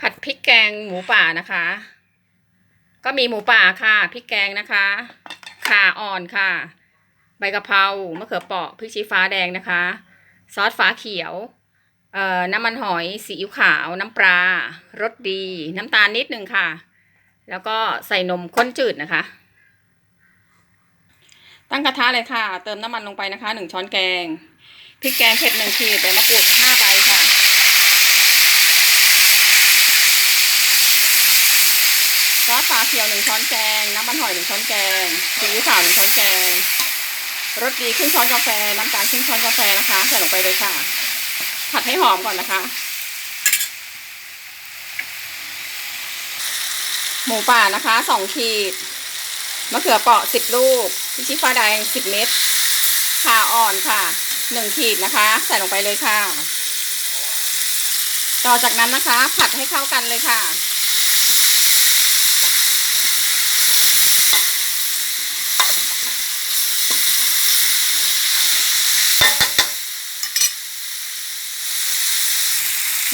ผัดพริกแกงหมูป่านะคะ ก็มีหมูป่าค่ะพริกแกงนะคะข่าอ่อนค่ะ ใบกะเพรามะเขือเปราะพริกชี้ฟ้าแดงนะคะ ซอสฟ้าเขียวเอ่อน้ำมันหอยซีอิ๊วขาวน้ำปลารสดี น้ำตาลนิดนึงค่ะ แล้วก็ใส่นมข้นจืดนะคะ ตั้งกระทะเลยค่ะ เติมน้ำมันลงไปนะคะหนึ่งช้อนแกงพริกแกงเผ็ดหนึ่งขีดใบมะกรูดห้าใบค่ะ ซอสฝาเขียวหนึ่งช้อนแกง น้ำมันหอยหนึ่งช้อนแกงซีอิ๊วขาวหนึ่งช้อนแกงรสดีครึ่งช้อนกาแฟ น้ำตาลครึ่งช้อนกาแฟนะคะใส่ลงไปเลยค่ะ ผัดให้หอมก่อนนะคะ หมูป่านะคะสองขีดมะเขือเปราะสิบลูกพริกชี้ฟ้าแดงสิบเม็ดขาอ่อนค่ะหนึ่งขีดนะคะ ใส่ลงไปเลยค่ะ ต่อจากนั้นนะคะ ผัดให้เข้ากันเลยค่ะ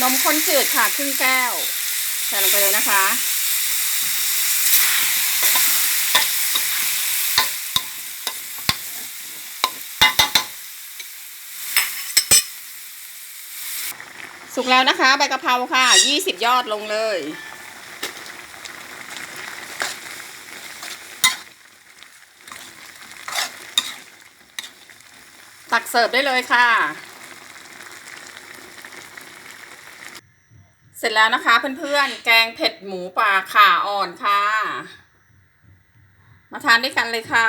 นมข้นจืดค่ะครึ่งแก้วใส่ลงไปเลยนะคะ สุกแล้วนะคะ ใบกะเพราค่ะยี่สิบยอดลงเลย ตักเสิร์ฟได้เลยค่ะ เสร็จแล้วนะคะเพื่อนๆ แกงเผ็ดหมูป่าข่าอ่อนค่ะ มาทานด้วยกันเลยค่ะ